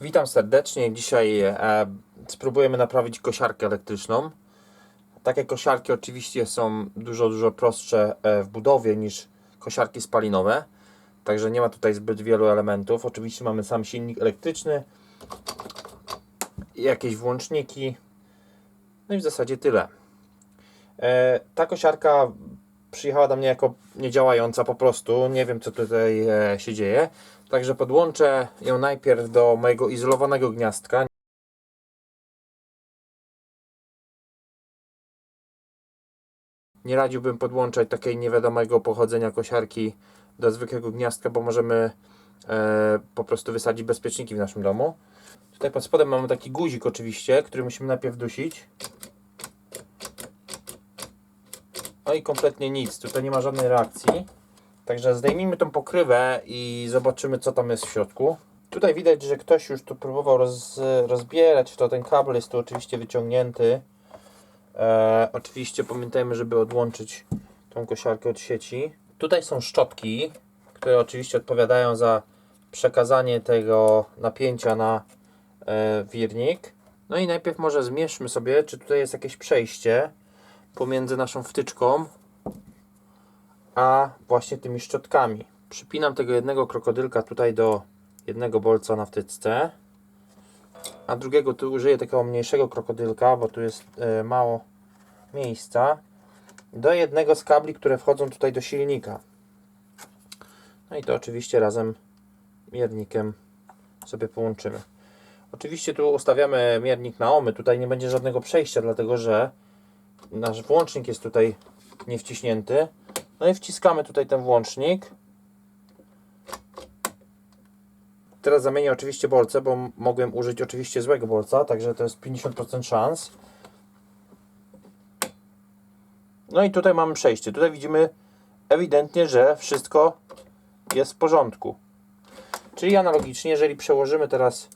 Witam serdecznie. Dzisiaj e, spróbujemy naprawić kosiarkę elektryczną. Takie kosiarki oczywiście są dużo, dużo prostsze e, w budowie niż kosiarki spalinowe. Także nie ma tutaj zbyt wielu elementów. Oczywiście mamy sam silnik elektryczny, jakieś włączniki. No i w zasadzie tyle. E, ta kosiarka przyjechała do mnie jako niedziałająca po prostu. Nie wiem co tutaj e, się dzieje. Także podłączę ją najpierw do mojego izolowanego gniazdka. Nie radziłbym podłączać takiej niewiadomego pochodzenia kosiarki do zwykłego gniazdka, bo możemy e, po prostu wysadzić bezpieczniki w naszym domu. Tutaj pod spodem mamy taki guzik oczywiście, który musimy najpierw dusić. No i kompletnie nic, tutaj nie ma żadnej reakcji. Także zdejmijmy tą pokrywę i zobaczymy co tam jest w środku. Tutaj widać, że ktoś już tu próbował roz, rozbierać to, ten kabel jest tu oczywiście wyciągnięty. E, oczywiście pamiętajmy, żeby odłączyć tą kosiarkę od sieci. Tutaj są szczotki, które oczywiście odpowiadają za przekazanie tego napięcia na e, wirnik. No i najpierw może zmierzmy sobie, czy tutaj jest jakieś przejście pomiędzy naszą wtyczką a właśnie tymi szczotkami. Przypinam tego jednego krokodylka tutaj do jednego bolca na wtyczce, a drugiego tu użyję takiego mniejszego krokodylka, bo tu jest e, mało miejsca, do jednego z kabli, które wchodzą tutaj do silnika. No i to oczywiście razem miernikiem sobie połączymy. Oczywiście tu ustawiamy miernik na ohmy, tutaj nie będzie żadnego przejścia, dlatego że nasz włącznik jest tutaj nie wciśnięty. No i wciskamy tutaj ten włącznik. Teraz zamienię oczywiście bolce, bo mogłem użyć oczywiście złego bolca, także to jest 50% szans. No i tutaj mamy przejście. Tutaj widzimy ewidentnie, że wszystko jest w porządku. Czyli analogicznie, jeżeli przełożymy teraz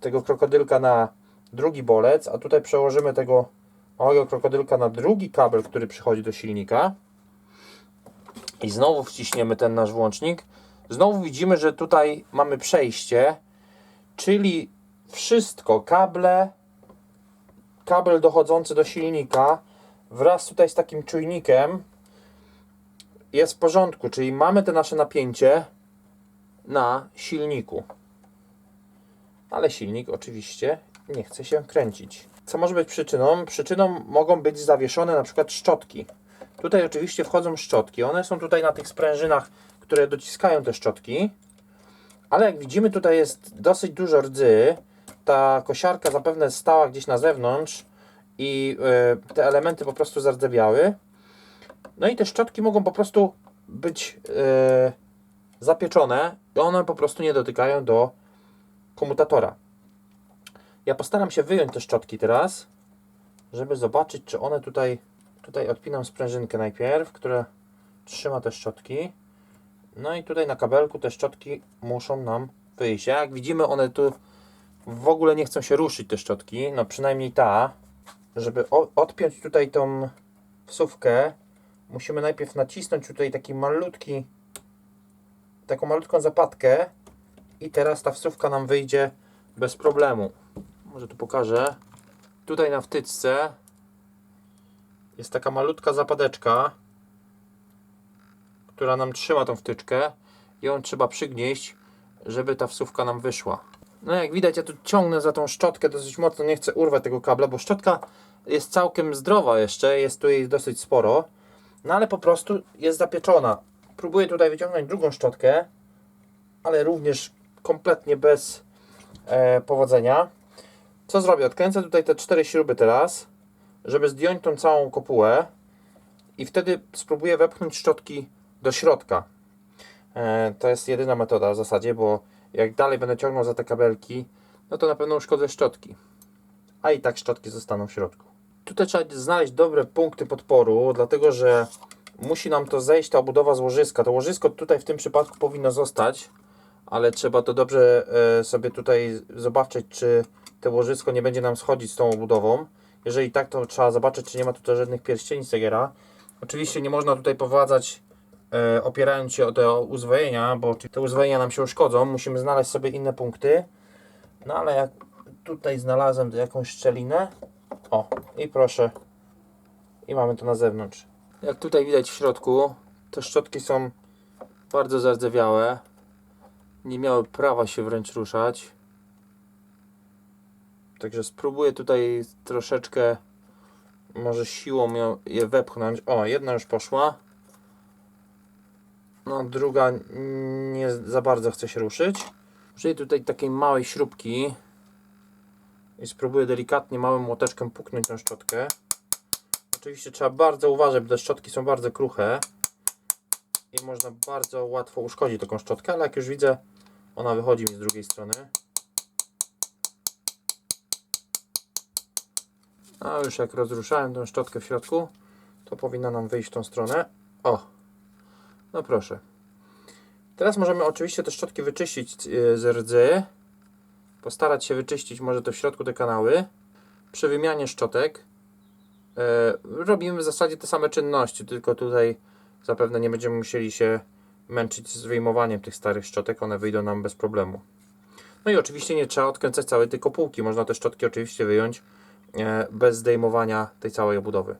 tego krokodylka na drugi bolec, a tutaj przełożymy tego małego krokodylka na drugi kabel, który przychodzi do silnika i znowu wciśniemy ten nasz włącznik, znowu widzimy, że tutaj mamy przejście, czyli wszystko, kable, kabel dochodzący do silnika wraz tutaj z takim czujnikiem jest w porządku, czyli mamy te nasze napięcie na silniku. Ale silnik oczywiście nie chce się kręcić. Co może być przyczyną? Przyczyną mogą być zawieszone na przykład szczotki. Tutaj oczywiście wchodzą szczotki. One są tutaj na tych sprężynach, które dociskają te szczotki. Ale jak widzimy tutaj jest dosyć dużo rdzy. Ta kosiarka zapewne stała gdzieś na zewnątrz i y, te elementy po prostu zardzewiały. No i te szczotki mogą po prostu być y, zapieczone i one po prostu nie dotykają do komutatora. Ja postaram się wyjąć te szczotki teraz, żeby zobaczyć, czy one tutaj. Tutaj odpinam sprężynkę najpierw, która trzyma te szczotki. No i tutaj na kabelku te szczotki muszą nam wyjść. Jak widzimy, one tu w ogóle nie chcą się ruszyć, te szczotki. No przynajmniej ta. Żeby odpiąć tutaj tą wsówkę, musimy najpierw nacisnąć tutaj taki malutki, taką malutką zapadkę i teraz ta wsówka nam wyjdzie bez problemu. Może tu pokażę. Tutaj na wtyczce jest taka malutka zapadeczka, która nam trzyma tą wtyczkę i ją trzeba przygnieść, żeby ta wsówka nam wyszła. No jak widać, ja tu ciągnę za tą szczotkę dosyć mocno, nie chcę urwać tego kabla, bo szczotka jest całkiem zdrowa jeszcze, jest tu jej dosyć sporo, no ale po prostu jest zapieczona. Próbuję tutaj wyciągnąć drugą szczotkę, ale również kompletnie bez e, powodzenia. Co zrobię? Odkręcę tutaj te cztery śruby teraz, żeby zdjąć tą całą kopułę i wtedy spróbuję wepchnąć szczotki do środka. E, to jest jedyna metoda w zasadzie, bo jak dalej będę ciągnął za te kabelki, no to na pewno uszkodzę szczotki. A i tak szczotki zostaną w środku. Tutaj trzeba znaleźć dobre punkty podporu, dlatego że musi nam to zejść ta obudowa z łożyska. To łożysko tutaj w tym przypadku powinno zostać, ale trzeba to dobrze e, sobie tutaj zobaczyć, czy te łożysko nie będzie nam schodzić z tą obudową. Jeżeli tak, to trzeba zobaczyć, czy nie ma tutaj żadnych pierścieni Segera. Oczywiście nie można tutaj powadzać e, opierając się o te uzwojenia, bo te uzwojenia nam się uszkodzą. Musimy znaleźć sobie inne punkty. No ale jak tutaj znalazłem jakąś szczelinę, o i proszę, i mamy to na zewnątrz. Jak tutaj widać w środku, te szczotki są bardzo zardzewiałe. Nie miały prawa się wręcz ruszać. Także spróbuję tutaj troszeczkę może siłą je wepchnąć. O, jedna już poszła. No, druga nie za bardzo chce się ruszyć. Użyję tutaj takiej małej śrubki i spróbuję delikatnie małym młoteczkiem puknąć tę szczotkę. Oczywiście trzeba bardzo uważać, bo te szczotki są bardzo kruche i można bardzo łatwo uszkodzić taką szczotkę, ale jak już widzę, ona wychodzi mi z drugiej strony. A już jak rozruszałem tę szczotkę w środku, to powinna nam wyjść w tą stronę. O, no proszę. Teraz możemy oczywiście te szczotki wyczyścić e, z rdzy. Postarać się wyczyścić może to w środku te kanały. Przy wymianie szczotek e, robimy w zasadzie te same czynności, tylko tutaj zapewne nie będziemy musieli się męczyć z wyjmowaniem tych starych szczotek, one wyjdą nam bez problemu. No i oczywiście nie trzeba odkręcać całej tej kopułki, można te szczotki oczywiście wyjąć bez zdejmowania tej całej obudowy.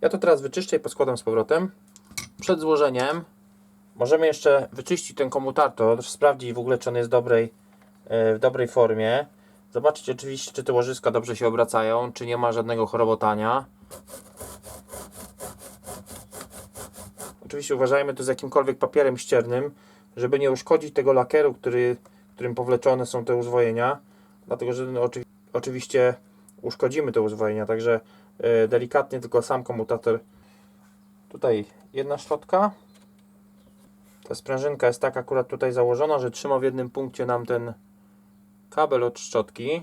Ja to teraz wyczyszczę i poskładam z powrotem. Przed złożeniem możemy jeszcze wyczyścić ten komutator, sprawdzić w ogóle czy on jest dobrej, e, w dobrej formie. Zobaczyć oczywiście czy te łożyska dobrze się obracają, czy nie ma żadnego chorobotania. Oczywiście uważajmy tu z jakimkolwiek papierem ściernym, żeby nie uszkodzić tego lakieru, który, którym powleczone są te uzwojenia, dlatego że oczywi- oczywiście uszkodzimy te uzwojenia, także e, delikatnie tylko sam komutator. Tutaj jedna szczotka. Ta sprężynka jest tak akurat tutaj założona, że trzyma w jednym punkcie nam ten kabel od szczotki.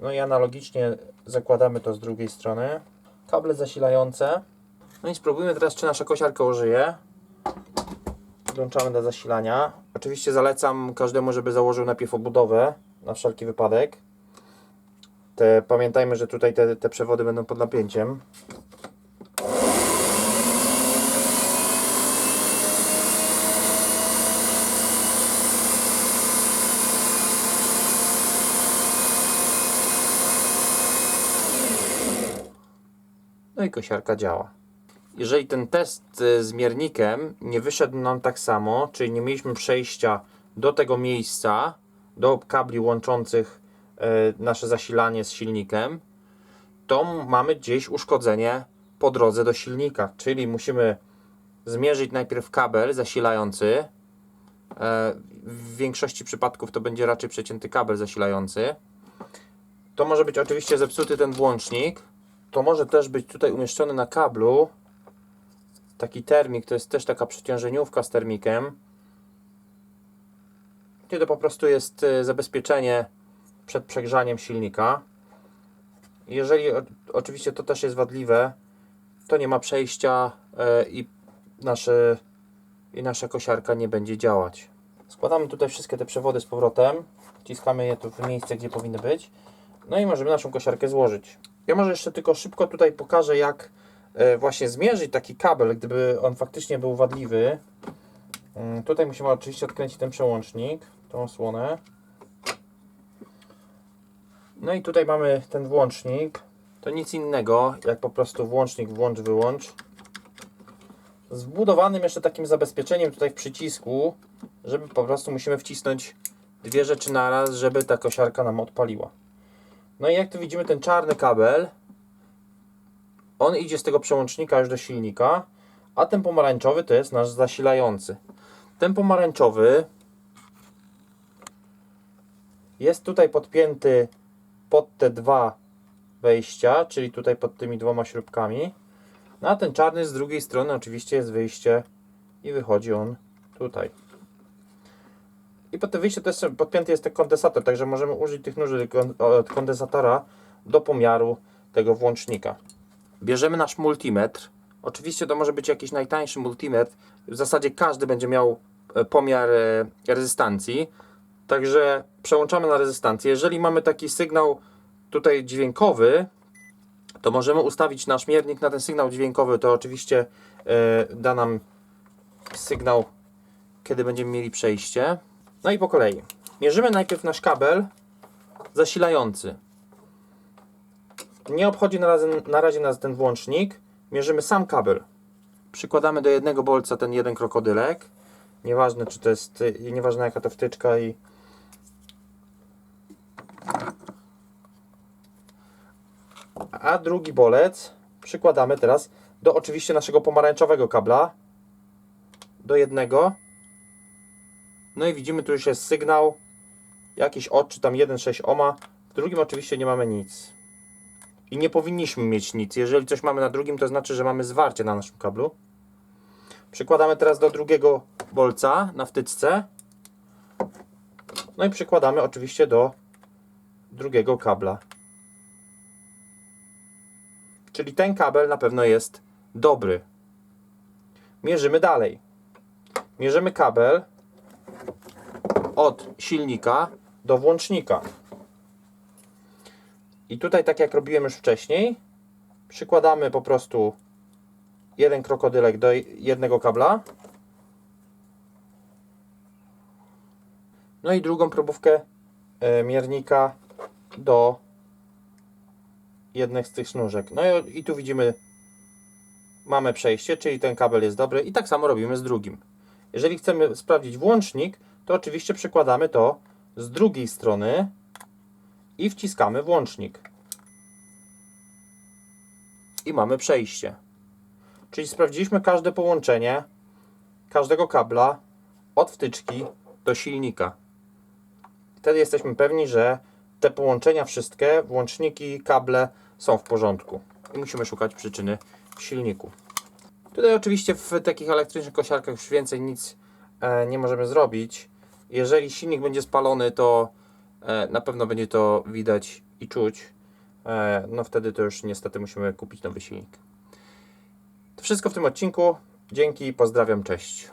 No i analogicznie zakładamy to z drugiej strony. Kable zasilające. No i spróbujmy teraz, czy nasza kosiarka użyje. Włączamy do zasilania. Oczywiście zalecam każdemu, żeby założył najpierw obudowę, na wszelki wypadek. Te, pamiętajmy, że tutaj te, te przewody będą pod napięciem. No i kosiarka działa. Jeżeli ten test e, z miernikiem nie wyszedł nam tak samo, czyli nie mieliśmy przejścia do tego miejsca, do kabli łączących nasze zasilanie z silnikiem, to mamy gdzieś uszkodzenie po drodze do silnika, czyli musimy zmierzyć najpierw kabel zasilający. E, W większości przypadków to będzie raczej przecięty kabel zasilający. To może być oczywiście zepsuty ten włącznik. To może też być tutaj umieszczony na kablu taki termik, to jest też taka przeciążeniówka z termikiem. Gdzie to po prostu jest e, zabezpieczenie przed przegrzaniem silnika. Jeżeli oczywiście to też jest wadliwe, to nie ma przejścia e, i, nasze, i nasza kosiarka nie będzie działać. Składamy tutaj wszystkie te przewody z powrotem, wciskamy je tu w miejsce, gdzie powinny być. No i możemy naszą kosiarkę złożyć. Ja może jeszcze tylko szybko tutaj pokażę, jak e, właśnie zmierzyć taki kabel, gdyby on faktycznie był wadliwy. Mm, Tutaj musimy oczywiście odkręcić ten przełącznik, tą osłonę. No i tutaj mamy ten włącznik. To nic innego, jak po prostu włącznik włącz, wyłącz. Z wbudowanym jeszcze takim zabezpieczeniem tutaj w przycisku, żeby po prostu musimy wcisnąć dwie rzeczy naraz, żeby ta kosiarka nam odpaliła. No i jak tu widzimy ten czarny kabel, on idzie z tego przełącznika już do silnika, a ten pomarańczowy to jest nasz zasilający. Ten pomarańczowy jest tutaj podpięty pod te dwa wejścia, czyli tutaj pod tymi dwoma śrubkami. No a ten czarny z drugiej strony oczywiście jest wyjście i wychodzi on tutaj. I pod te wyjście też podpięty jest ten kondensator, także możemy użyć tych nóży od kondensatora do pomiaru tego włącznika. Bierzemy nasz multimetr. Oczywiście to może być jakiś najtańszy multimetr. W zasadzie każdy będzie miał e, pomiar e, rezystancji. Także przełączamy na rezystancję. Jeżeli mamy taki sygnał tutaj dźwiękowy, to możemy ustawić nasz miernik na ten sygnał dźwiękowy. To oczywiście e, da nam sygnał, kiedy będziemy mieli przejście. No i po kolei. Mierzymy najpierw nasz kabel zasilający. Nie obchodzi na razie, na razie nas ten włącznik. Mierzymy sam kabel. Przykładamy do jednego bolca ten jeden krokodylek. Nieważne czy to jest, y, nieważne jaka to wtyczka i a drugi bolec przykładamy teraz do oczywiście naszego pomarańczowego kabla. Do jednego. No i widzimy tu już jest sygnał. Jakiś odczyt tam 1,6 ohma w drugim oczywiście nie mamy nic. I nie powinniśmy mieć nic. Jeżeli coś mamy na drugim to znaczy, że mamy zwarcie na naszym kablu. Przykładamy teraz do drugiego bolca na wtyczce. No i przykładamy oczywiście do drugiego kabla Czyli ten kabel na pewno jest dobry. Mierzymy dalej. Mierzymy kabel od silnika do włącznika. I tutaj, tak jak robiłem już wcześniej, przykładamy po prostu jeden krokodylek do jednego kabla. No i drugą probówkę e, miernika do jednych z tych sznurek. No i, i tu widzimy, mamy przejście, czyli ten kabel jest dobry i tak samo robimy z drugim. Jeżeli chcemy sprawdzić włącznik, to oczywiście przykładamy to z drugiej strony i wciskamy włącznik. I mamy przejście. Czyli sprawdziliśmy każde połączenie każdego kabla od wtyczki do silnika. Wtedy jesteśmy pewni, że te połączenia wszystkie, włączniki, kable są w porządku. I musimy szukać przyczyny w silniku. Tutaj oczywiście w takich elektrycznych kosiarkach już więcej nic e, nie możemy zrobić. Jeżeli silnik będzie spalony, to e, na pewno będzie to widać i czuć. E, no wtedy to już niestety musimy kupić nowy silnik. To wszystko w tym odcinku. Dzięki, pozdrawiam, cześć.